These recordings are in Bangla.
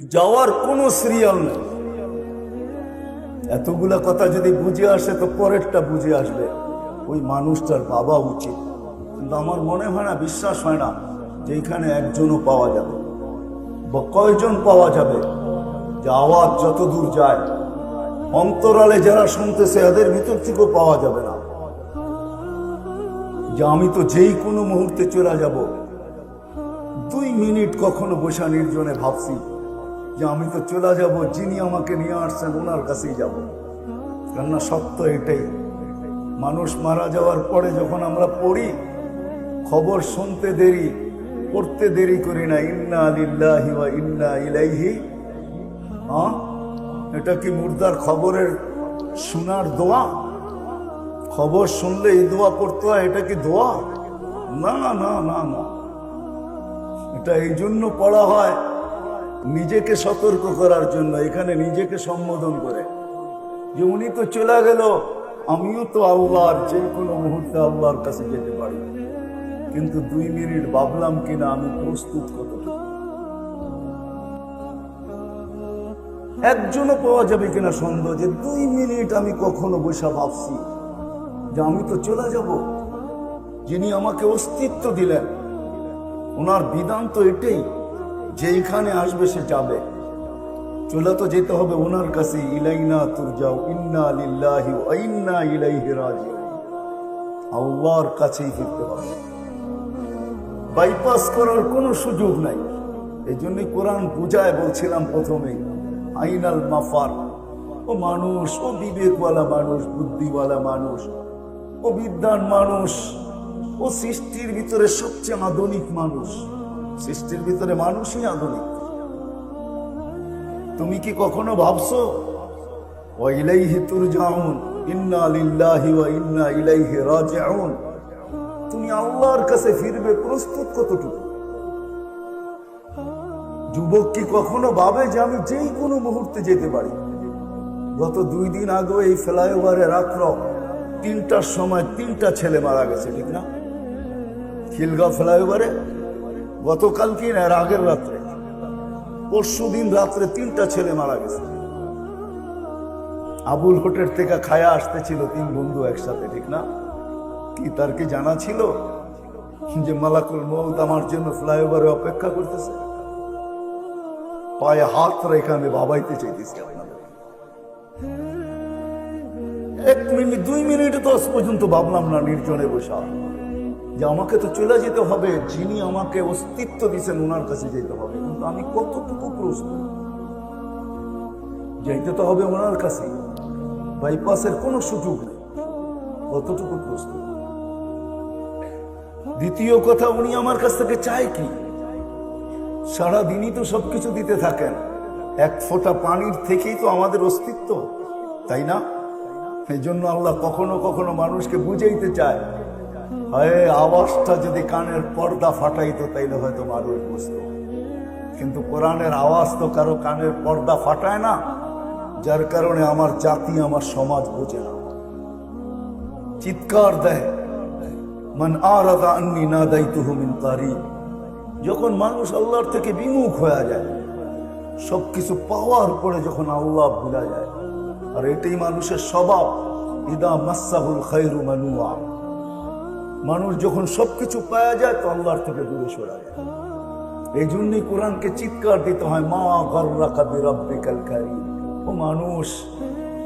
যাওয়ার কোনো সিরিয়াল নেই। এতগুলা কথা যদি বুঝে আসে, তো পরেরটা বুঝে আসবে। ওই মানুষটার বাবা উচিত। কিন্তু আমার মনে হয় না, বিশ্বাস হয় না যে এখানে একজনও পাওয়া যাবে। বা কয়জন পাওয়া যাবে? যে আওয়াজ যত দূর যায়, অন্তরালে যারা শুনতেছে, এদের ভিতর থেকেও পাওয়া যাবে না। যে আমি তো যেই কোনো মুহূর্তে চলে যাব, দুই মিনিট কখনো বসা নির্জনে ভাবছি। যে আমি তো চলে যাব, যিনি আমাকে নিয়ে আসছেন, ওনার কাছেই যাব। কেননা সত্য এটাই। মানুষ মারা যাওয়ার পরে যখন আমরা পড়ি, খবর শুনতে দেরি, পড়তে দেরি করি না, ইন্না আলিল্লাহি বা ইন্না ইলাইহি হ্যাঁ এটা কি মুর্দার খবরের শোনার দোয়া? খবর শুনলে এই দোয়া পড়তে হয়, এটা কি দোয়া? না না না না। এটা এই জন্য পড়া হয় নিজেকে সতর্ক করার জন্য এখানে নিজেকে সম্বোধন করে। যে উনি তো চলে গেল, আমিও তো আল্লাহর যে কোনো মুহূর্তে আল্লাহর কাছে যেতে পারি। কিন্তু দুই মিনিট ভাবলাম কিনা আমি প্রস্তুত কতটুকু? একজনও পাওয়া যাবে কিনা সন্দেহ যে দুই মিনিট আমি কখনো বসে ভাবছি যে আমি তো চলে যাব। যিনি আমাকে অস্তিত্ব দিলেন, ওনার বিধান তো এটাই যে এখানে আসবে সে যাবে। চলে তো যেতে হবে ওনার কাছে, ইলাইনা তুর যাও ইন্না লিল্লাহি ইন্না ইলাইহি আল্লাহর কাছেই ফিরতে হবে। বাইপাস করার কোনো সুযোগ নাই। এই জন্যই কোরআন পূজায় বলছিলাম প্রথমেই আইনাল মাফার। ও মানুষ, ও বিবেকওয়ালা মানুষ, বুদ্ধিওয়ালা মানুষ, ও বিদ্যান মানুষ, ও সৃষ্টির ভিতরে সবচেয়ে আধুনিক মানুষ। সৃষ্টির ভিতরে মানুষই আধুনিক। তুমি কি কখনো ভাবছ ও ইলাইহি তুরজাউন, ইন্না লিল্লাহি ওয়া ইন্না ইলাইহি রাজিউন তুমি আল্লাহর কাছে ফিরবে প্রস্তুত কতটুকু? যুবক কি কখনো ভাবে যে আমি যেই কোনো মুহূর্তে যেতে পারি? গত দুই দিন আগে এই ফ্লাইওভারে রাত্র তিনটার সময় তিনটা ছেলে মারা গেছে, ঠিক না? খিলগাঁও ফ্লাইওভারে গতকাল কি না আগের রাত্রে। পরশু দিন রাত্রে তিনটা ছেলে মারা গেছে। আবুল হোটেল থেকে খায়া আসতেছিল তিন বন্ধু একসাথে, ঠিক না? কি তার কি জানা ছিল যে মালাকুল মৌত আমার জন্য ফ্লাইওভারে অপেক্ষা করতেছে? পায়ে হাত রেখে বাবাইতে চাইতেছি এক মিনিট, দুই মিনিট দশ পর্যন্ত ভাবলাম না নির্জনে বসা। যে আমাকে তো চলে যেতে হবে, যিনি আমাকে অস্তিত্ব দিয়েছেন ওনার কাছে যেতে হবে। কিন্তু আমি কতটুকু প্রস্তুত? যেতে তো হবে ওনার কাছে। বাইপাসের কোনো সুযোগ নেই। কতটুকু প্রস্তুত? দ্বিতীয় কথা, উনি আমার কাছ থেকে চায় কি? সারা দিনই তো সবকিছু দিতে থাকেন। এক ফোঁটা পানির থেকেই তো আমাদের অস্তিত্ব, তাই না? এই জন্য আল্লাহ কখনো কখনো মানুষকে বুঝাইতে চায়। হয় আওয়াজটা যদি কানের পর্দা ফাটাইতো, তাইলে হয়তো মানুষ বুঝতো। কিন্তু কোরআনের আওয়াজ তো কারও কানের পর্দা ফাটায় না, যার কারণে আমার জাতি, আমার সমাজ বোঝে না। চিৎকার দেয়, মান আরাদা আন্নি না দায়িত্ব মিন কারিব যখন মানুষ আল্লাহর থেকে বিমুখ হয়ে যায়, সবকিছু পাওয়ার পরে যখন আল্লাহ ভুলা যায়, আর এটাই মানুষের স্বভাব, ইদা মাসাহুল খাইরু মানুয়া। মানুষ যখন সবকিছু পাওয়া যায়, তো আল্লাহর থেকে দূরে সরা যায়। এই জন্যই কোরআনকে চিৎকার দিতে হয়, মা গর্রা কাবি রব্বিকাল কারীম। ও মানুষ,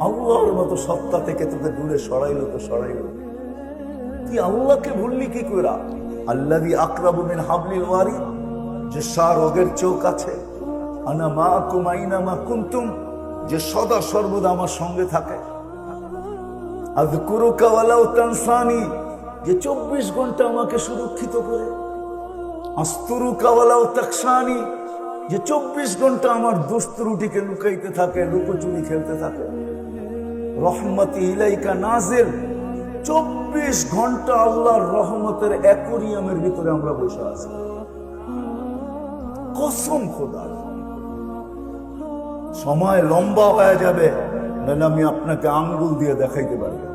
আল্লাহর মতো সত্তা থেকে তোকে দূরে সরাইলো তো সরাইলো। তুই আল্লাহকে ভুললি কি করা আল্লাদি আকরাবু মিন হাবলিল ওয়ারি, যে রোগের চোখ আছে। আনা মা কুমাইনা মা কুন্তুম যে সদা সর্বদা আমার সঙ্গে থাকে। আযকুরুকা ওয়ালাউ তানসানি যে চব্বিশ ঘণ্টা আমাকে সুরক্ষিত করে। আস্তুরুকা ওয়ালাউ তাকসানি যে চব্বিশ ঘণ্টা আমার দোস্ত রুটিকে লুকাইতে থাকে, লুকোচুরি খেলতে থাকে। রহমতি ইলাইকা নাজেল, চব্বিশ ঘণ্টা আল্লাহর রহমতের অ্যাকোরিয়ামের ভিতরে আমরা বসে আছি। কসম খোদা। সময় লম্বা হয়ে যাবে, নাহলে আমি আপনাকে আঙ্গুল দিয়ে দেখাইতে পারি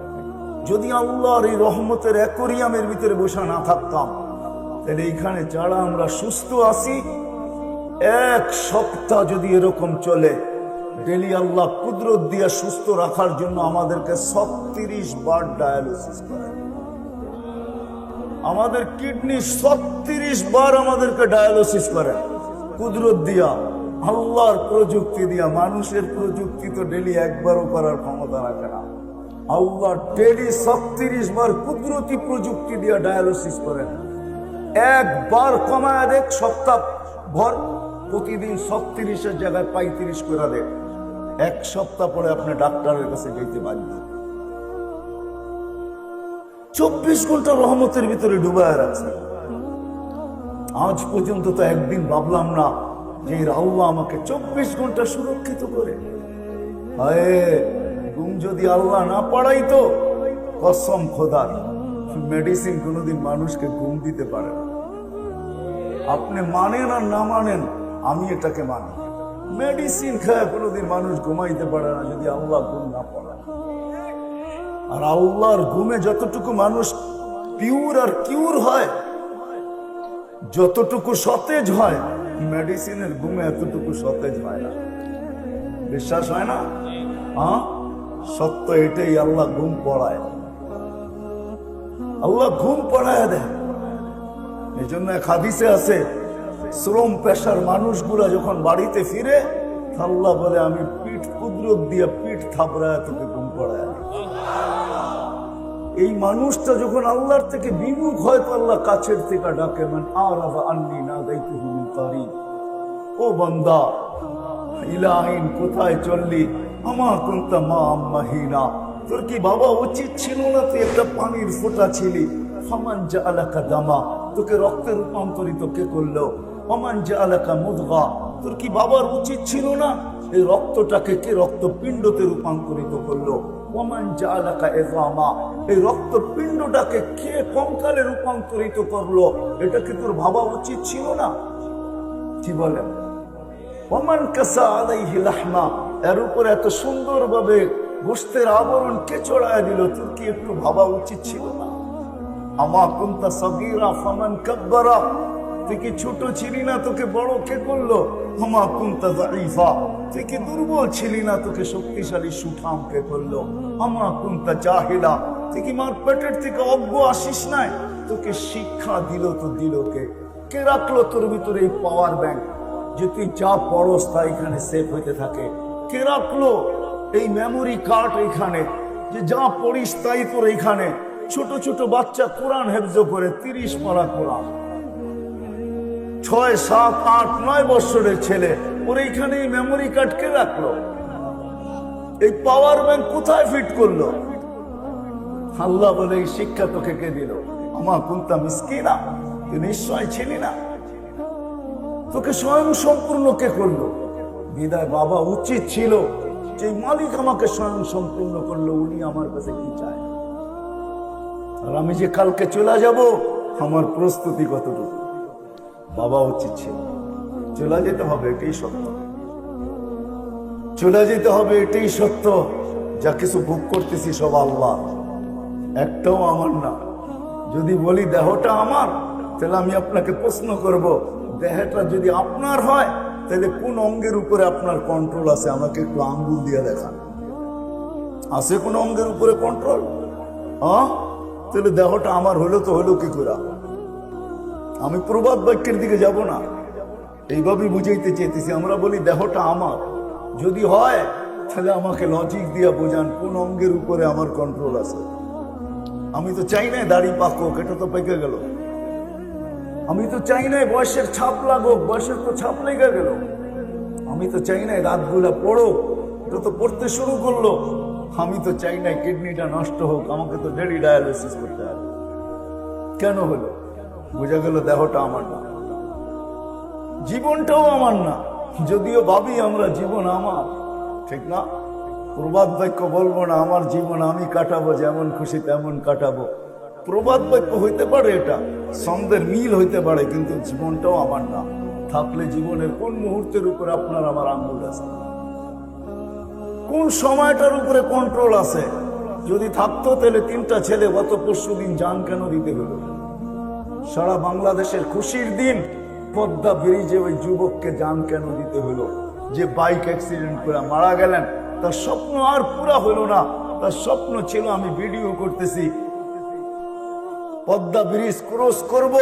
যদি আল্লাহর এই রহমতের অ্যাকোরিয়ামের ভিতরে বসে না থাকতাম, তাহলে এইখানে যারা আমরা সুস্থ আছি, এক সপ্তাহ যদি এরকম চলে, ডেলি আল্লাহ কুদরত দিয়া সুস্থ রাখার জন্য আমাদেরকে ছত্রিশ বার ডায়ালিসিস করে। আমাদের কিডনি ছত্রিশ বার আমাদেরকে ডায়ালিসিস করে। কুদরত দিয়া, আল্লাহর প্রযুক্তি দিয়া, মানুষের প্রযুক্তি তো ডেলি একবারও করার ক্ষমতা রাখে না। আল্লাহ ডেলি ছত্রিশ বার কুদরতি প্রযুক্তি দিয়া ডায়ালিসিস করেন। একবার কমায় দেখ, সপ্তাহ ভর প্রতিদিন ছত্রিশের জায়গায় পঁয়ত্রিশ করে দেখ। এক সপ্তাহ পরে আপনি ডাক্তারের কাছে যেতে বাধ্য চব্বিশ ঘণ্টা রহমতের ভিতরে ডুবায় রাখছে। আজ পর্যন্ত তো একদিন ভাবলাম না যে আল্লাহ আমাকে চব্বিশ ঘণ্টা সুরক্ষিত করে। হায়! যদি আল্লাহ না পড়াইতো, কসম খোদার মেডিসিন কোনোদিন মানুষকে ঘুম দিতে পারে না। আপনি মানেন আর না মানেন, আমি এটাকে মানি। মেডিসিন খায় কোনোদিন মানুষ ঘুমাইতে পারে না যদি আল্লাহ ঘুম না পড়ায়। আর আল্লাহর ঘুমে যতটুকু মানুষ পিওর আর কিউর হয়, যতটুকু সতেজ হয় মেডিসিনের ঘুমে এতটুকু সতেজ হয় না। বিশ্বাস হয় না? হ্যাঁ? সত্য এটাই আল্লাহ ঘুম পড়ায়। আল্লাহ ঘুম পড়ায় দেয় এই জন্য এক হাদিসে আছে, শ্রম পেশার মানুষগুলা যখন বাড়িতে ফিরে, আল্লাহ বলে, আমি পিঠ কুদরত দিয়ে পিঠ থাপড়ায় তোকে ঘুম পড়ায় এই মানুষটা যখন আল্লাহর থেকে বিমুখ হয়, তো আল্লাহ কাছের থেকে ডাকে, মান আর আন্নি না গাইতে হুমিন তারি ও বন্দা ইলাহিন কোথায় চললি? আমার কোনটা মা আম্মাহিনা। তোর কি বাবা উচিত ছিল না তুই একটা পানির ফোঁটা ছিলি? ফমান যা আলাকা দামা। তোকে রক্তে রূপান্তরিত কে করল? অমান যা আলাকা মুদগা। তোর কি বাবার উচিত ছিল না? এই রক্তটাকে কে রক্তপিণ্ডতে রূপান্তরিত করল? ওমান যা আলাকা এজামা। এই রক্তপিণ্ডটাকে কে কঙ্কালে রূপান্তরিত করল? এটা কি তোর ভাবা উচিত ছিল না? কি বলেন ওমান কাসা আলাইহি লাহমা। এর উপর এত সুন্দরভাবে গোস্তের আবরণ কে চড়ায় দিল, তোর কি একটু ভাবা উচিত ছিল না? আমা কুন্তা সগীরা ফামান কাব্বারা। তুই কি ছোট ছিলি না তোকে বড় কে করল? আমা কুন্তা জাইফা তুই কি দুর্বল ছিলি না তোকে শক্তিশালী সুঠাম কে করল? আমা কুন্তা জাহিলা। তুই কি মার পেটের থেকে অজ্ঞ আসিস নাই? তোকে শিক্ষা দিল তো দিল কে? কে রাখল তোর ভিতরে এই পাওয়ার ব্যাংক যে তুই যা পড়স তা এখানে সেফ হইতে থাকে। কে রাখল? এই মেমোরি কার্ড এখানে যে যা পড়িস তাই তোর এখানে ছোট ছোট বাচ্চা কোরআন হেফজ করে তিরিশ পারা কোরআন। ছয়, সাত, আট, নয় বছরের ছেলে, ওর এইখানে এই মেমোরি কার্ড কে রাখল? এই পাওয়ার ব্যাংক কোথায় ফিট করল? আল্লাহ বলে, এই শিক্ষা তোকে কে দিল? আমার কুন্তা মিসকিনা। তুই নিশ্চয় ছিলি না। তোকে স্বয়ং সম্পূর্ণ কে করল? বিদায় বাবা উচিত ছিল যে মালিক আমাকে স্বয়ং সম্পূর্ণ করল, উনি আমার কাছে কি চায়? আর আমি যে কালকে চলে যাব, আমার প্রস্তুতি কতটুকু? বাবা উচিত ছিল। চলে যেতে হবে, এটাই সত্য। চলে যেতে হবে, এটাই সত্য। যা কিছু ভোগ করতেছি সব আল্লাহ। একটাও আমার না। যদি বলি দেহটা আমার, তাহলে আমি আপনাকে প্রশ্ন করব, দেহটা যদি আপনার হয় তাহলে কোন অঙ্গের উপরে আপনার কন্ট্রোল আছে? আমাকে একটু আঙ্গুল দিয়ে দেখান। আছে কোন অঙ্গের উপরে কন্ট্রোল হ্যাঁ? তাহলে দেহটা আমার হলো তো হলো কি করে? আমি প্রবাদ বাক্যের দিকে যাব না। এইভাবেই বুঝাইতে চেয়েছি আমরা বলি, দেহটা আমার। যদি হয়, তাহলে আমাকে লজিক দিয়ে বোঝান, কোন অঙ্গের উপরে আমার কন্ট্রোল আছে? আমি তো চাই না দাড়ি পাকুক, এটা তো পেকে গেল। আমি তো চাই না বয়সের ছাপ লাগুক, বয়সের তো ছাপ লেগে গেল। আমি তো চাই না রাতগুলা পড়ো এটা তো পড়তে শুরু করল, আমি তো চাই না কিডনিটা নষ্ট হোক, আমাকে তো ডেলি ডায়ালিসিস করতে হবে। কেন হলো? বোঝা গেল দেহটা আমার না। জীবনটাও আমার না। যদিও ভাবি আমরা জীবন আমার, ঠিক না? প্রবাদ বাক্য বলব না, আমার জীবন আমি কাটাবো, যেমন খুশি তেমন কাটাবো। প্রবাদ বাক্য হইতে পারে এটা ছন্দের মিল হইতে পারে, কিন্তু জীবনটাও আমার না। থাকলে জীবনের কোন মুহূর্তের উপরে আপনার আমার আঙ্গুল আছে? কোন সময়টার উপরে কন্ট্রোল আছে? যদি থাকতো তাহলে তিনটা ছেলে, গত পরশু দিন যান কেন দিতে হলো সারা বাংলাদেশের খুশির দিন পদ্মা ব্রিজে ওই যুবককে যান কেন দিতে হলো যে বাইক অ্যাক্সিডেন্ট করে মারা গেলেন, তার স্বপ্ন আর পুরা হলো না। তার স্বপ্ন ছিল আমি ভিডিও করতেছি পদ্মা ব্রিজ ক্রস করব,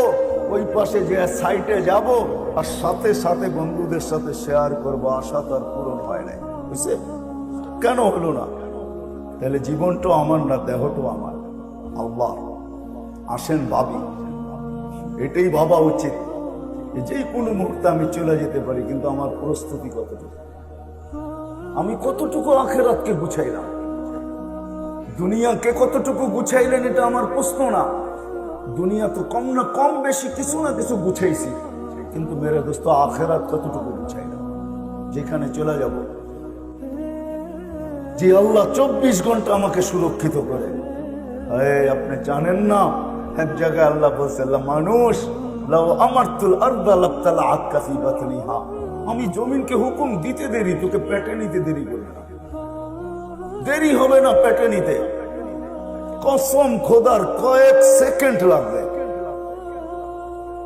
ওই পাশে যে সাইটে যাব, আর সাথে সাথে বন্ধুদের সাথে শেয়ার করব, আশা তার পূরণ হয় নাই, বুঝছে? কেন হলো না? তাহলে জীবনটা আমার না দেহটাও আমার। আল্লাহ আসেন ভাবি। এটাই ভাবা উচিত। যে কোনো মুহূর্তে আমি চলে যেতে পারি, কিন্তু আমার প্রস্তুতি কতটুকু? আমি কতটুকু আখেরাতকে গুছাইলাম? দুনিয়াকে কতটুকু গুছাইলেন, এটা আমার প্রশ্ন না। দুনিয়া তো কম না কম বেশি কিছু না কিছু গুছাইছি। কিন্তু মেরে দোস্ত, আখেরাত কতটুকু গুছাই না যেখানে চলে যাব। যে আল্লাহ চব্বিশ ঘণ্টা আমাকে সুরক্ষিত করে। আপনি জানেন না, এক জায়গায় আল্লাহ বলছে মানুষ আমি জমিনকে হুকুম দিতে দেরি, তোকে পেটে নিতে দেরি করবে দেরি হবে না পেটে নিতে। কসম খোদার কয়েক সেকেন্ড লাগবে।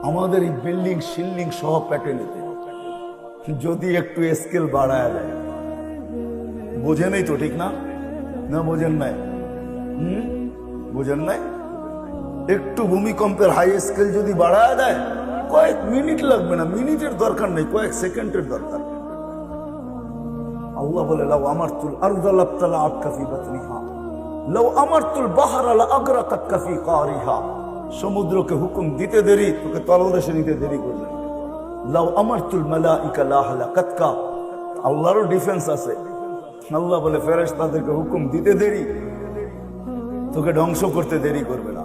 আমাদের এই বিল্ডিং, শিল্ডিং সহ পেটে নিতে। যদি একটু স্কেল বাড়ায় দেয়। বোঝেনই তো, ঠিক না? না, বোঝেন নাই। হুম? বোঝেন নাই? একটু ভূমিকম্পের হাই স্কেল যদি বাড়ায় দেয়, কয়েক মিনিট লাগবে না। মিনিটের দরকার নেই, কয়েক সেকেন্ডের দরকার। আল্লাহ বলে, লাউ আমার তুল আরদালাপ্তালা আটকাফি বাতনিহা। বাহারালা আগ্রা সমুদ্রকে হুকুম দিতে দেরি, তোকে তলদেশে নিতে দেরি করবে। লাউ আমার তুল মালাইকা লাহলা কাতকা। আল্লাহরও ডিফেন্স আছে। আল্লাহ বলে ফেরেশ তাদেরকে হুকুম দিতে দেরি, তোকে ধ্বংস করতে দেরি করবে না।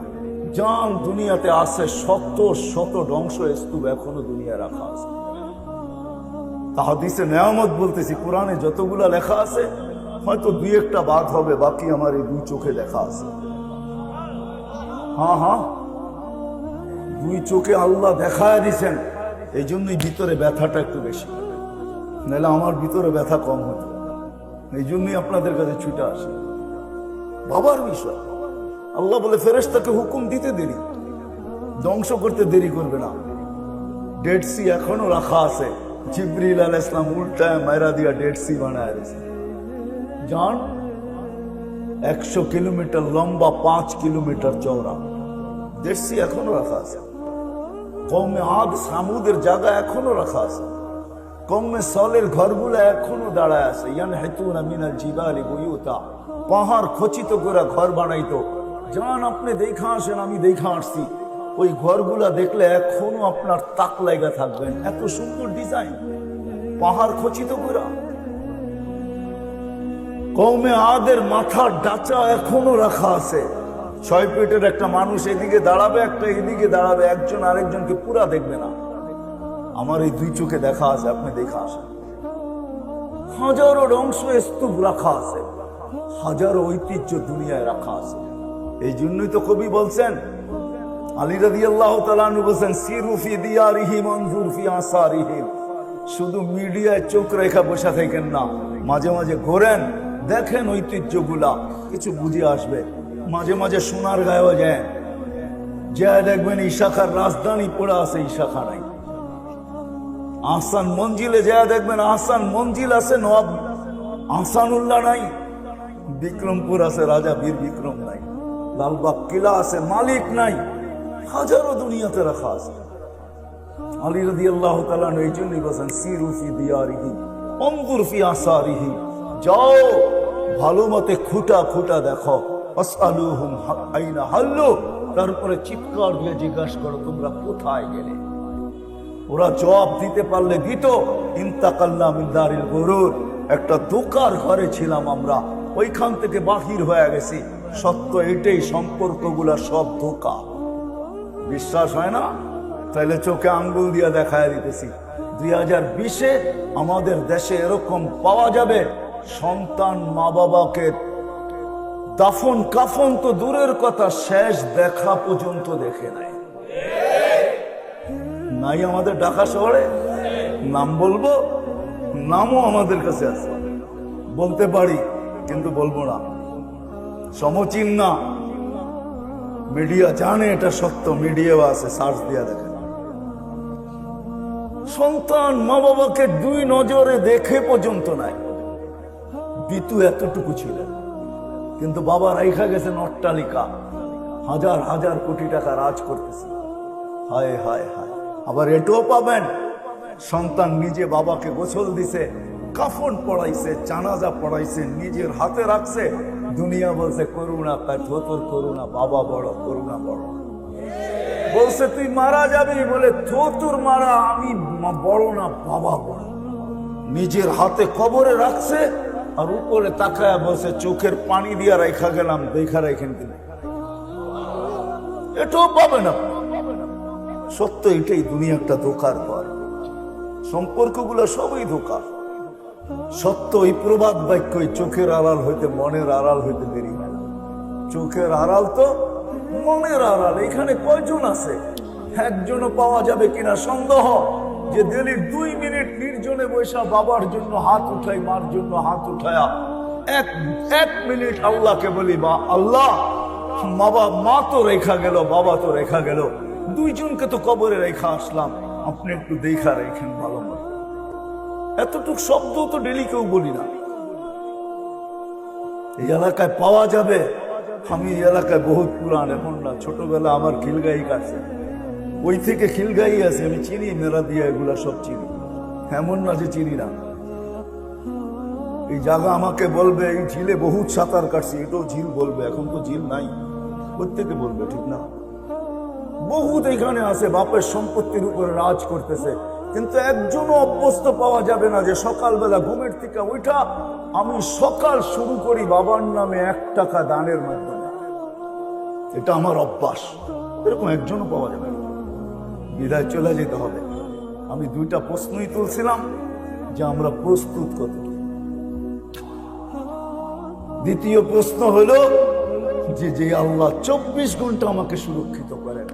যান দুনিয়াতে আছে শত শত ধ্বংস স্তূপ এখনও দুনিয়া রাখা আছে। তাহাদিসে নেয়ামত বলতেছি, কোরআনে যতগুলা লেখা আছে হয়তো দুই একটা বাদ হবে, বাকি আমার এই দুই চোখে দেখা আছে। হ্যাঁ হ্যাঁ। দুই চোখে আল্লাহ দেখায় দিছেন এই জন্যই ভিতরে ব্যথাটা একটু বেশি। নাহলে আমার ভিতরে ব্যথা কম হতো। এই জন্যই আপনাদের কাছে ছুটে আসে। বাবার বিষয়। আল্লাহ বলে, ফেরেশতাকে হুকুম দিতে দেরি। ধ্বংস করতে দেরি করবে না। ডেড সি এখনও রাখা আছে। জিব্রিল আল ইসলাম উল্টায় মায়েরা দিয়া ডেড সি বানায় জান একশো কিলোমিটার লম্বা, পাঁচ কিলোমিটার চওড়া। সি এখনও রাখা আছে। কমে আদ, সামুদের জায়গা এখনও রাখা আছে। কমে সলের ঘরগুলো এখনও দাঁড়ায় আছে। ইয়ান হেতুনা মিনাল জিবালি বুয়ুতা। পাহাড় খচিত করে ঘর বানাইতো। জান আপনি দেখা আসেন, আমি দেখা আসছি। ওই ঘরগুলা দেখলে এখনও আপনার তাক লাগা থাকবেন। এত সুন্দর ডিজাইন। পাহাড় খচিত করে কৌমে আদের মাথার ডাচা এখনও রাখা আছে। ছয় পেটের একটা মানুষ এদিকে দাঁড়াবে, একটা এদিকে দাঁড়াবে, একজন আরেকজনকে পুরা দেখবে না। আমার এই দুই চোখে দেখা আছে, আপনি দেখা আসেন। হাজারো অংশ স্তূপ রাখা আছে, হাজারো ঐতিহ্য দুনিয়ায় রাখা আছে। এই জন্যই তো কবি বলছেন, আলী রাদি আল্লাহ তালু বলছেন সিরুফি দিয়ারিহি মনজুর ফি আসারিহিম শুধু মিডিয়ায় চোখ রেখা বসে থাকেন না, মাঝে মাঝে ঘোরেন। দেখেন ঐতিহ্যগুলা, কিছু বুঝে আসবে। মাঝে মাঝে সোনার গায়েও যায়। যা দেখবেন এই শাখার রাজধানী পড়ে আছে, এই শাখা নাই। আহসান মঞ্জিলে যা দেখবেন, আহসান মঞ্জিল আছে, নবাব আহসানুল্লাহ নাই। বিক্রমপুর আছে, রাজা বীর বিক্রম নাই। লালবাগ কিলা আছে, মালিক নাই। হাজারো দুনিয়াতে রাখা আছে। আলী রদি আল্লাহ তালান এই জন্যই বলছেন সিরুফি দিয়ারিহি অঙ্গুর ফি আসারিহি। যাও, ভালো মতে খুঁটা খুঁটা দেখো। আইনা হাল্লু। তারপরে চিৎকার দিয়ে জিজ্ঞাসা করো, তোমরা কোথায় গেলে? ওরা জবাব দিতে পারলে দিত ইন্তাকাল্লাম ইন্দারিল গরুর। একটা দোকার ঘরে ছিলাম আমরা, ওইখান থেকে বাহির হয়ে গেছি। সত্য এটাই, সম্পর্কগুলা সব ধোকা। বিশ্বাস হয় না? তাহলে চোখে আঙ্গুল দিয়ে দেখায় দিতেছি। দুই হাজার বিশে আমাদের দেশে এরকম পাওয়া যাবে সন্তান মা বাবাকে দাফন কাফন তো দূরের কথা, শেষ দেখা পর্যন্ত দেখে নাই নাই আমাদের ঢাকা শহরে? নাম বলব? নামও আমাদের কাছে আছে। বলতে পারি, কিন্তু বলব না। সমচিন না। মিডিয়া জানে এটা সত্য, মিডিয়াও আছে, সার্চ দিয়া দেখেন সন্তান মা বাবাকে দুই নজরে দেখে পর্যন্ত নাই। বিতু এতটুকু ছিল কিন্তু বাবা রাইখা গেছেন অট্টালিকা। হাজার হাজার কোটি টাকা রাজ করতেছে। হায় হায় হায়। আবার এটাও পাবেন। সন্তান নিজে বাবাকে গোসল দিছে, কাফন পড়াইছে, জানাজা পড়াইছে, নিজের হাতে রাখছে। দুনিয়া বলছে, করুণা কাঠ তোর করুণা বাবা বড়, করুণা বড়। বলছে, তুই মারা যাবি? বলে তোর মারা আমি বড় না, বাবা বড়। নিজের হাতে কবরে রাখছে আর উপরে তাকায় বসে চোখের পানি দিয়া রেখা গেলাম, দেখা রেখেন তিনি। এটাও পাবে না সত্য এটাই দুনিয়া একটা ধোকার পর। সম্পর্কগুলো সবই ধোকা সত্য এই প্রবাদ বাক্যই চোখের আড়াল হইতে মনের আড়াল হইতে দেরি। চোখের আড়াল তো মনের আড়াল। এখানে কয়জন আছে? একজনও পাওয়া যাবে কিনা সন্দেহ? যে দিল্লির দুই মিনিট নির্জনে বৈশা বাবার জন্য হাত উঠাই, মার জন্য হাত উঠায়া। এক এক মিনিট আল্লাহকে বলি বা আল্লাহ, বাবা, মা তো রেখা গেল, বাবা তো রেখা গেল। দুইজনকে তো কবরে রেখা আসলাম। আপনি একটু দেখা রেখেন ভালো মতো এতটুক শব্দ তো ডেলি কেউ বলি না। এই এলাকায় পাওয়া যাবে। আমি এলাকায় বহুত পুরান এখন না ছোটবেলা আমার খিলগাই কাটছে ওই থেকে খিলগাই আছে, আমি চিনি মেলা দিয়া এগুলা সব চিনি। এমন না যে চিনি না। এই জায়গা আমাকে বলবে, এই ঝিলে বহুত সাঁতার কাটছি, এটাও ঝিল বলবে, এখন তো ঝিল নাই। প্রত্যেকে বলবে, ঠিক না? বহুত এখানে আছে, বাপের সম্পত্তির উপরে রাজ করতেছে। কিন্তু একজনও অভ্যস্ত পাওয়া যাবে না যে সকালবেলা ঘুমের থেকে ওইটা আমি সকাল শুরু করি বাবার নামে এক টাকা দানের মাধ্যমে। এটা আমার অভ্যাস। এরকম একজনও পাওয়া যাবে না। বিদায় চলে যেতে হবে। আমি দুইটা প্রশ্নই তুলছিলাম যে আমরা প্রস্তুত কত দ্বিতীয় প্রশ্ন হলো যে যে আল্লাহ চব্বিশ ঘণ্টা আমাকে সুরক্ষিত করেন,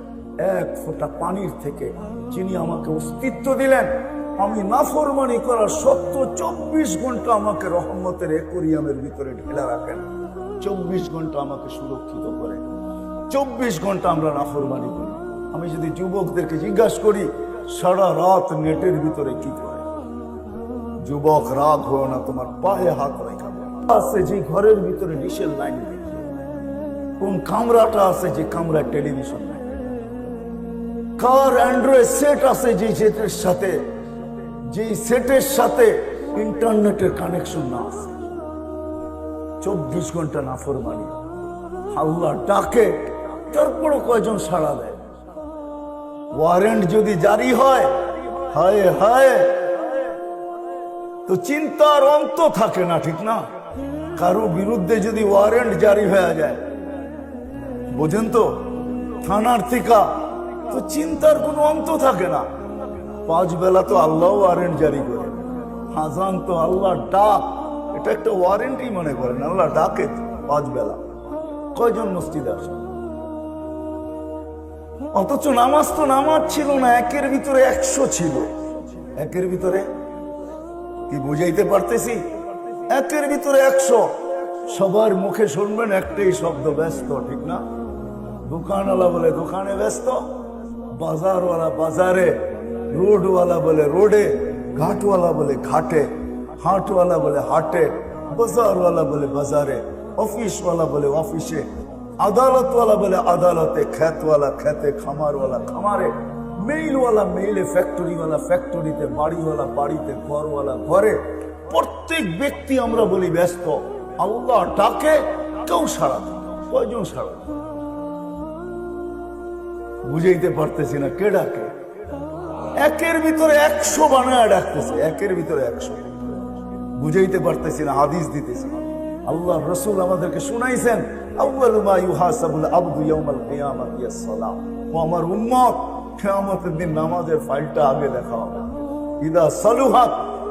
এক ফোঁটা পানির থেকে যিনি আমাকে অস্তিত্ব দিলেন, আমি নাফরমানি করার সত্য চব্বিশ ঘণ্টা আমাকে রহমতের একরিয়ামের ভিতরে ঢেলে রাখেন। চব্বিশ ঘণ্টা আমাকে সুরক্ষিত করেন। চব্বিশ ঘণ্টা আমরা নাফরমানি করি। আমি যদি যুবকদেরকে জিজ্ঞাসা করি, সারা রাত নেটের ভিতরে কি করে? যুবক রাগ হো না, তোমার পায়ে হাত রেখা। আছে যে ঘরের ভিতরে ডিশের লাইন কোন কামরাটা আছে যে কামরায় টেলিভিশন নাই? কার অ্যান্ড্রয়েড সেট আছে যে সেটের সাথে, যে সেটের সাথে ইন্টারনেটের কানেকশন না আছে? চব্বিশ ঘণ্টা নাফরমানি। আল্লাহ ডাকে, তারপরও কয়জন সাড়া দেয়? ওয়ারেন্ট যদি জারি হয়, হায় হায়। তো চিন্তার অন্ত থাকে না, ঠিক না? কারও বিরুদ্ধে যদি ওয়ারেন্ট জারি হয়ে যায়, বোঝেন তো? থানার থেকে, তো চিন্তার কোনো অন্ত থাকে না। পাঁচ বেলা তো আল্লাহ ওয়ারেন্ট জারি করে। হাজান তো আল্লাহ ডাক। এটা একটা ওয়ারেন্টি মনে করেন, আল্লাহ ডাকে পাঁচ বেলা। কয়জন মসজিদ আসে অথচ নামাজ তো নামাজ ছিল না, একের ভিতরে একশো ছিল। একের ভিতরে? কি বুঝাইতে পারতেছি? একের ভিতরে একশো। সবার মুখে শুনবেন একটাই শব্দ, ব্যস্ত, ঠিক না? দোকানওয়ালা বলে দোকানে ব্যস্ত, বাজারওয়ালা বাজারে, রোডওয়ালা বলে রোডে, ঘাটওয়ালা বলে ঘাটে, হাটওয়ালা বলে হাটে, বাজারওয়ালা বলে বাজারে, অফিসওয়ালা বলে অফিসে আদালতওয়ালা বলে, আদালতে খ্যাতওয়ালা খ্যাতে খামারওয়ালা, খামারে মেইলওয়ালা মেইলে ফ্যাক্টরিওয়ালা ফ্যাক্টরিতে বাড়িওয়ালা, বাড়িতে ঘরওয়ালা, ঘরে প্রত্যেক ব্যক্তি আমরা বলি ব্যস্ত আল্লাহ ডাকে, কেউ সারা দেয় না। কয়জন সারা? বুঝাইতে পারতেছি না কে ডাকে একের ভিতরে একশো বানায় ডাকতেছে, একের ভিতরে একশো বুঝাইতে পারতেছি না, হাদিস দিতেছি আল্লাহ রসুল আমাদেরকে শুনাইছেন আমার দিন নামাজের ফাইলটা আগে হবে।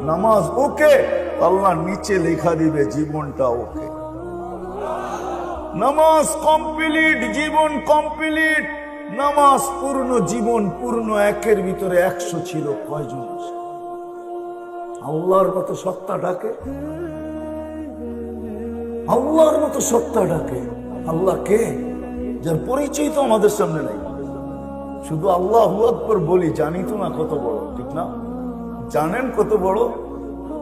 নামাজ ওকে, আল্লাহ নিচে দিবে, জীবনটা ওকে। নামাজ কমপ্লিট, জীবন কমপ্লিট। নামাজ পূর্ণ, জীবন পূর্ণ, একের ভিতরে একশো ছিল কয়জন? আল্লাহর মতো সত্তা ডাকে? আল্লাহর মতো সত্তা ডাকে। আল্লাহ কে? যার পরিচয় তো আমাদের সামনে নেই। শুধু আল্লাহ আকবর বলি, জানি তো না কত বড়, ঠিক না? জানেন কত বড়?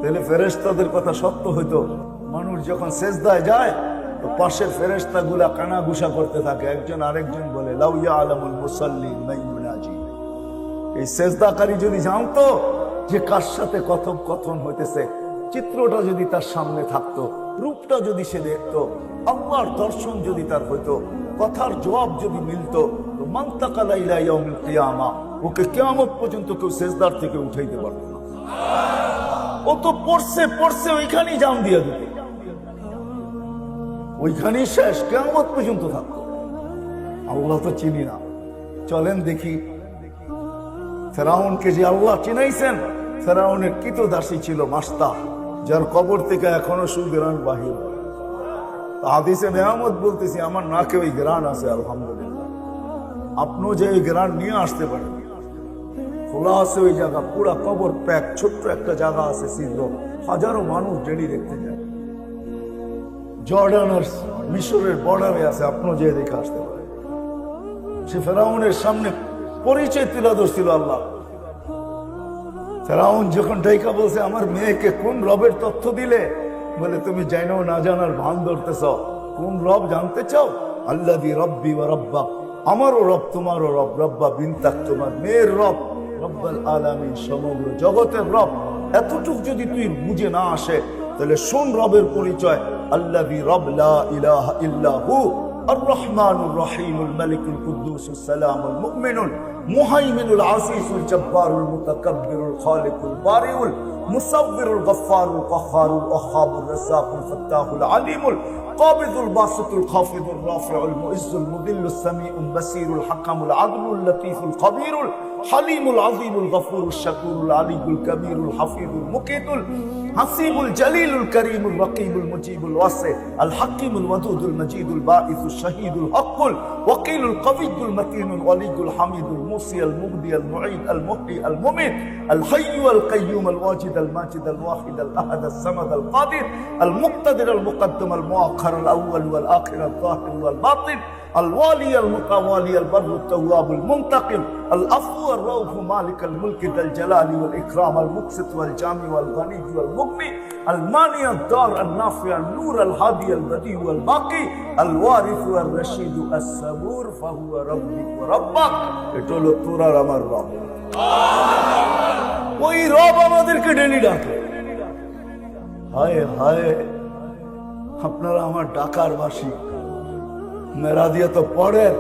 তাহলে ফেরেস্তাদের কথা সত্য হইতো। মানুষ যখন সেজদায় যায়, তো পাশের ফেরেস্তা গুলা কানা গুসা করতে থাকে। একজন আরেকজন বলে লাউয়া আলমুল মুসাল্লি মাইমুনাজি এই সেজদাকারী যদি জানতো যে কার সাথে কথোপকথন হইতেছে, চিত্রটা যদি তার সামনে থাকতো রূপটা যদি সে দেখতো, আল্লাহর দর্শন যদি তার হইতো, কথার জবাব যদি মিলতো ওকে কিয়ামত পর্যন্ত কেউ সেজদার থেকে উঠাইতে পারতো না। ও তো পড়ছে পড়ছে, ওইখানেই জাম দিয়ে দিত ওইখানেই শেষ কেমন পর্যন্ত থাকতো। আল্লাহ তো চিনি না। চলেন দেখি। ফেরাউনকে যে আল্লাহ চিনাইছেন, ফেরাউনের কিত দাসী ছিল মাস্তা যার কবর থেকে এখনও সুগ্রাণ বাহির হাদিসে নেয়ামত বলতেছি, আমার নাকে ওই গ্রান আছে, আলহামদুলিল্লাহ। আপনিও যে ওই গ্রান নিয়ে আসতে পারেন। খোলা আছে ওই জায়গা, পুরা কবর প্যাক, ছোট্ট একটা জায়গা আছে ছিদ্র। হাজারো মানুষ ডেলি দেখতে যায়। জর্ডান আর মিশরের বর্ডারে আছে, আপনিও যে দেখে আসতে পারেন। সে ফেরাউনের সামনে পরিচয় তুলে ধরছিল আল্লাহ। ফেরাউন যখন ডাইকা বলছে, আমার মেয়েকে কোন রবের তথ্য দিলে? বলে, তুমি জানো না জানার ভান ধরতেছ। কোন রব জানতে চাও? আল্লাহ রব্বি বা রব্বা আমারও রব, তোমারও রব। রব্বা বিনতাক, তোমার মেয়ের রব। রব্বাল আলামী সমগ্র জগতের রব। এতটুক যদি তুই বুঝে না আসে, তাহলে শোন রবের পরিচয়। আল্লাহ রবলা ইলাহ ইল্লাহু। আর রহমানুর রহিমুল মালিকুল কুদ্দুস সালামুল মুকমিনুল المهيمن العزيز الجبار المتكبر الخالق البارئ المصور الغفار القهار الوهاب الرزاق الفتاح العليم القابض الباسط الخافض الرافع المعز المذل السميع البصير الحكم العدل اللطيف الخبير الحليم العظيم الغفور الشكور العلي الكبير الحفيظ المقيت الحسيب الجليل الكريم الرقيب المجيب الواسع الحكيم الودود المجيد الباعث الشهيد الحق الوكيل القوي المتين الولي الحميد الموصي المبدي المعيد المحيي المميت الحي القيوم الواجد الماجد الواحد الاحد الصمد القادر المقتدر المقدم المؤخر الاول والاخر الظاهر والباطن الوالي المتوالي البر التواب المنتقم العفو الرؤوف مالك الملك ذا الجلال والاكرام المقسط والجامع والغني والمغني المانع الدار النافع النور الهادي البديع والباقي الوارث والرشيد الصبور فهو ربي وربك এটা হলো তোর আর আমার রব ওই রব আমাদেরকে ডেলি ডাকে হায় হায় আপনারা আমার ডাকার বাসী মেরা দিয়ে তো পড়েন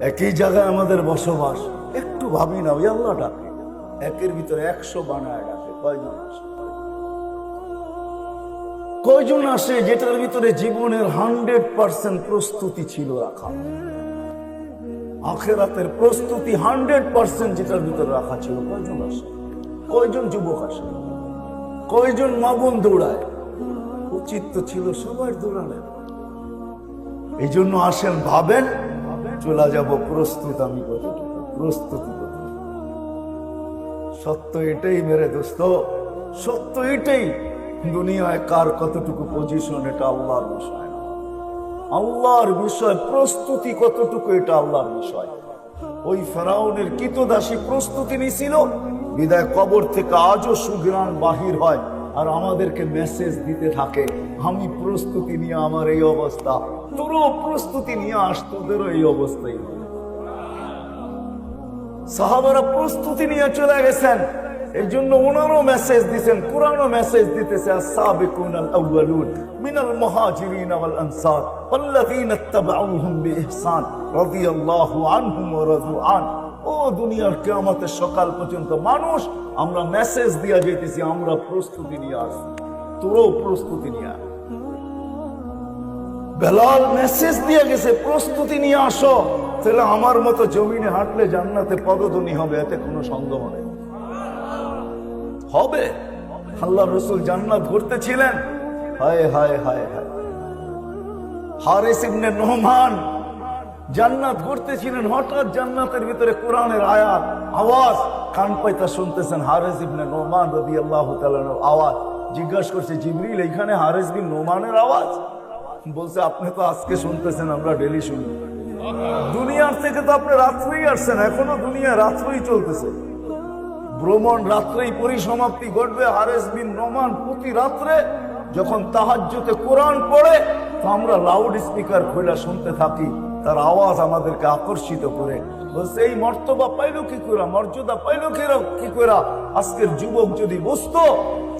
একই জায়গায় আমাদের বসবাস। একটু ভাবি না, ওই আল্লাহ একের ভিতরে একশো বানায় ডাকে কয়জন আসে? কয়জন আসে যেটার ভিতরে জীবনের হান্ড্রেড পার্সেন্ট প্রস্তুতি ছিল রাখা? আখেরাতের প্রস্তুতি হান্ড্রেড পার্সেন্ট যেটার ভিতরে রাখা ছিল। কয়জন আসে? কয়জন যুবক আসে? কয়জন মা বোন দৌড়ায়? উচিত তো ছিল সবার দৌড়ানোর এই জন্য আসেন, ভাবেন, চলে যাব প্রস্তুত আমি প্রস্তুতি সত্য এটাই মেরে দোস্ত, সত্য এটাই। দুনিয়ায় কার কতটুকু পজিশন এটা আল্লাহর বিষয় আল্লাহর বিষয়, প্রস্তুতি কতটুকু এটা আল্লাহর বিষয়। ওই ফেরাউনের কিতদাসী প্রস্তুতি নিছিল, বিদায় কবর থেকে আজও সুগ্রাণ বাহির হয়, আর আমাদেরকে মেসেজ দিতে থাকে আমি প্রস্তুতি নিয়ে আমার এই অবস্থা তোরও প্রস্তুতি নিয়ে আস তোদেরও এই অবস্থাই হবে। সাহাবারা প্রস্তুতি নিয়ে চলে গেছেন এই জন্য ওনারও মেসেজ দিছেন কোরআনও মেসেজ দিতেছে السابقون الاولون من المهاجرين والانصار والذين اتبعوهم باحسان رضي الله عنهم ورضوا عنه ও দুনিয়ার কিয়ামতের সকাল পর্যন্ত মানুষ আমরা মেসেজ দিয়া যেতেছি আমরা প্রস্তুতি নিয়ে আসি তোরও প্রস্তুতি নিয়ে বেলাল মেসেজ দিয়ে গেছে, প্রস্তুতি নিয়ে আসো। তাহলে আমার মতো জমিনে হাঁটলে জান্নাতে পদধ্বনি হবে, এতে কোনো সন্দেহ নেই। হবে। আল্লাহ রসুল জান্নাত ঘুরতেছিলেন। হায় হায় হায় হায়। হারিস ইবনে নোহমান জান্নাত ঘুরতেছিলেন, হঠাৎ জান্নাতের ভিতরে কোরআনের আয়াত, আওয়াজ, কান পাইতা শুনতেছেন হারিস ইবনে নোমান রবি আল্লাহ আওয়াজ। জিজ্ঞাসা করছে, জিবরিল এখানে হারিস বিন নোমানের আওয়াজ? বলছে, আপনি তো আজকে শুনতেছেন, আমরা ডেলি শুনি। দুনিয়ার থেকে তো আপনি রাত্রেই আসছেন, এখনও দুনিয়া রাত্রেই চলতেছে। ভ্রমণ রাত্রেই পরিসমাপ্তি ঘটবে, হারেস বিন রহমান প্রতি রাত্রে যখন তাহাজ্জুতে কোরআন পড়ে, তো আমরা লাউড স্পিকার খোলা শুনতে থাকি। তার আওয়াজ আমাদেরকে আকর্ষিত করে। বলছে, এই মর্তবা পাইলো কি করে মর্যাদা পাইলো কি করে আজকের যুবক যদি বসতো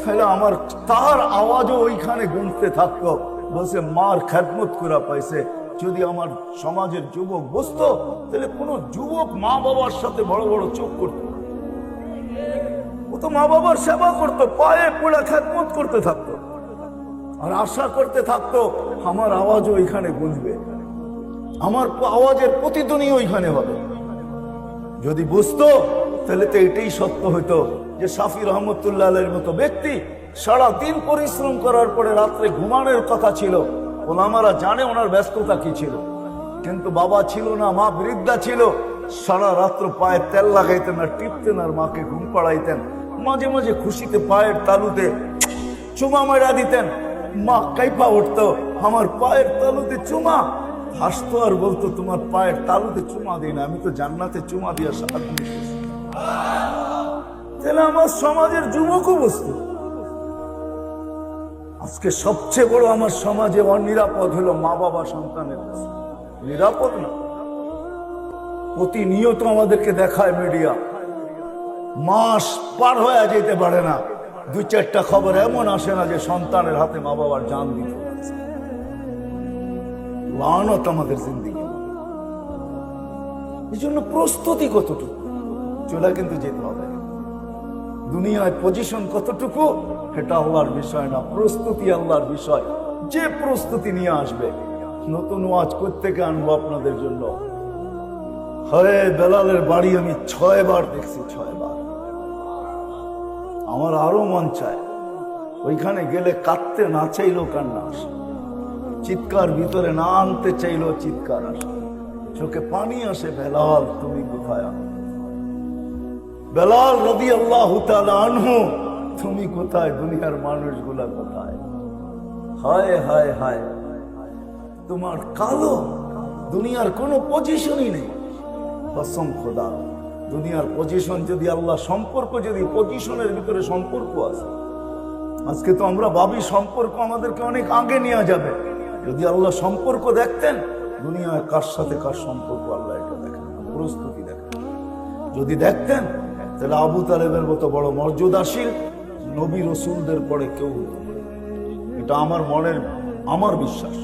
তাহলে আমার তার আওয়াজও ওইখানে গুনতে থাকতো। বলছে, মার খ্যাতমত করে পাইছে। যদি আমার সমাজের যুবক বসতো তাহলে কোনো যুবক মা বাবার সাথে বড় বড় চোখ করতো। ও তো মা বাবার সেবা করতো, পায়ে পড়ে খ্যাতমত করতে থাকতো। আর আশা করতে থাকতো, আমার আওয়াজও ওইখানে গুঁজবে আমার আওয়াজের প্রতিধ্বনি ওইখানে হবে। যদি বুঝতো, তাহলে তো এটাই সত্য হইতো যে সাফি রহমতুল্লাহ আলের মতো ব্যক্তি সারা দিন পরিশ্রম করার পরে রাত্রে ঘুমানোর কথা ছিল। ওনামারা জানে ওনার ব্যস্ততা কি ছিল। কিন্তু বাবা ছিল না, মা বৃদ্ধা ছিল। সারা রাত্র পায়ে তেল লাগাইতেন আর টিপতেন আর মাকে ঘুম পাড়াইতেন। মাঝে মাঝে খুশিতে পায়ের তালুতে চুমা মারা দিতেন। মা কাইপা উঠতো, আমার পায়ের তালুতে চুমা হাসতো আর বলতো, তোমার পায়ের তালুতে চুমা দিই না, আমি তো জান্নাতে চুমা দিয়ে সাহায্য তাহলে আমার সমাজের যুবকও বস্তু। আজকে সবচেয়ে বড় আমার সমাজে অনিরাপদ হলো মা বাবা সন্তানের কাছে। নিরাপদ না। প্রতিনিয়ত আমাদেরকে দেখায় মিডিয়া। মাস পার হয়ে যেতে পারে না। দুই চারটা খবর এমন আসে না যে সন্তানের হাতে মা বাবার জান দিতে। লানত আমাদের জিন্দিগি। এই জন্য প্রস্তুতি কতটুকু? চলে কিন্তু যেতে হবে। দুনিয়ায় পজিশন কতটুকু এটা আল্লাহর বিষয় না, প্রস্তুতি আল্লাহর বিষয়। যে প্রস্তুতি নিয়ে আসবে, নতুন ওয়াজ থেকে আনব আপনাদের জন্য। হরে বেলালের বাড়ি আমি ছয় বার দেখছি ছয় বার আমার আরও মন চায়, ওইখানে গেলে কাঁদতে না চাইলেও কান্না আসে। চিৎকার ভিতরে না আনতে চাইলেও চিৎকার আসে। চোখে পানি আসে, বেলাল, তুমি কোথায় বেলাল রবি আল্লাহ আনহু, তুমি কোথায়? দুনিয়ার মানুষগুলা কোথায়? হায় হায় হায়। তোমার কালো, দুনিয়ার কোনো পজিশনই নেই। কসম খোদা। দুনিয়ার পজিশন যদি আল্লাহ সম্পর্ক যদি পজিশনের ভিতরে সম্পর্ক আছে, আজকে তো আমরা ভাবি সম্পর্ক আমাদেরকে অনেক আগে নেওয়া যাবে। যদি আল্লাহ সম্পর্ক দেখতেন, দুনিয়ায় কার সাথে কার সম্পর্ক আল্লাহ এটা দেখেন প্রস্তুতি দেখেন। যদি দেখতেন, তাহলে আবু তালেবের মতো বড় মর্যাদাশীল নবী রসুলদের পরে কেউ। এটা আমার মনের, আমার বিশ্বাস।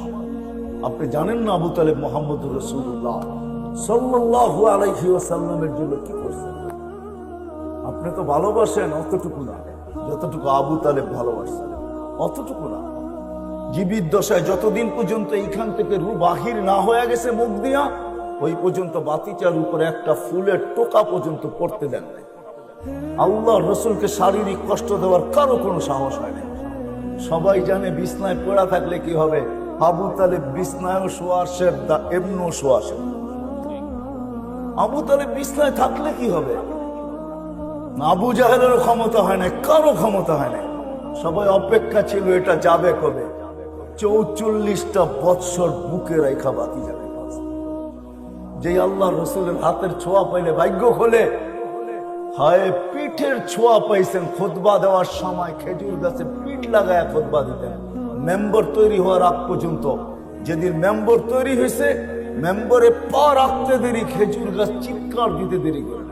আপনি জানেন না আবু তালেব মোহাম্মদ রসুল্লাহ সাল্লাহ আলাইহি ওয়াসাল্লামের জন্য কি করছেন? আপনি তো ভালোবাসেন, অতটুকু না। যতটুকু আবু তালেব ভালোবাসেন, অতটুকু না। জীবিত দশায় যতদিন পর্যন্ত এইখান থেকে রু বাহির না হয়ে গেছে মুখ দিয়া, ওই পর্যন্ত বাতিচার উপরে একটা ফুলের টোকা পর্যন্ত পড়তে দেন নাই। আল্লাহ রসুলকে শারীরিক কষ্ট দেওয়ার কারও কোনো সাহস হয় না সবাই জানে বিছনায় পড়া থাকলে কি হবে? আবু তালেব বিছনায়ও শোয়া শেখ দা এমনও শোয়া শেখ আবু তালেব বিছনায় থাকলে কি হবে? আবু জাহেলেরও ক্ষমতা হয় না কারও ক্ষমতা হয় না সবাই অপেক্ষা ছিল, এটা যাবে কবে? চৌচল্লিশটা বৎসর বুকে রেখা বাতি যাবে। যে আল্লাহ রসুলের হাতের ছোঁয়া পাইলে ভাগ্য খোলে, হায়, পিঠের ছোঁয়া পাইছেন, খোদবা দেওয়ার সময় খেজুর গাছে পিঠ লাগায় খোদবা দিতেন। মেম্বার তৈরি হওয়ার আগ পর্যন্ত যেদিন মেম্বার তৈরি হয়েছে মেম্বরে পা রাখতে দেরি, খেজুর গাছ চিৎকার দিতে দেরি করে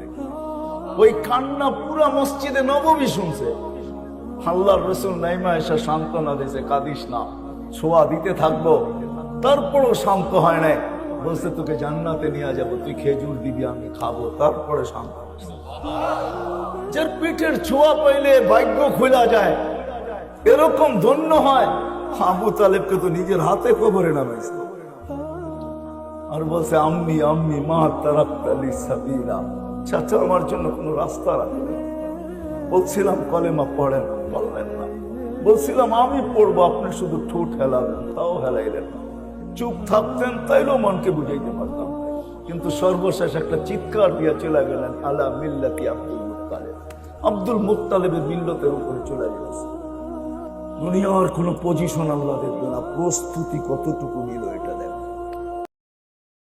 ওই কান্না পুরা মসজিদে নবমী শুনছে। আল্লাহর রসুল নাইমা এসে সান্ত্বনা দিয়েছে, কাদিস না। ছোঁয়া দিতে থাকব। তারপরও শান্ত হয় নাই। বলছে, তোকে জান্নাতে নিয়ে যাব। তুই খেজুর দিবি, আমি খাব। তারপরে শান্ত যার পিঠের ছোঁয়া পাইলে ভাগ্য খোলা যায়। এরকম ধন্য হয়, আবু তালেবকে তো নিজের হাতে কবরে নামাইছে। আর বলছে, আম্মি আম্মি, মা তারাক্তালি সাবিলা। চাচা, আমার জন্য কোনো রাস্তা রাখবে বলছিলাম, কলেমা পড়েন। বলছিলাম, আমি পড়ব, আপনি শুধু ঠোঁট হেলাবেন, তাও হেলাইলেন। চুপ থাকতেন, তাইলেও মনকে বুঝাইতে পারতাম। কিন্তু সর্বশেষ একটা চিৎকার দিয়ে চলে গেলেন, আলা মিল্লাতি আব্দুল মুক্তালেব আব্দুল মুক্তালেবের মিল্লতের উপরে চলে গেছে। দুনিয়ার কোনো পজিশন আল্লাহ দেখবে না, প্রস্তুতি কতটুকু নিল এটা?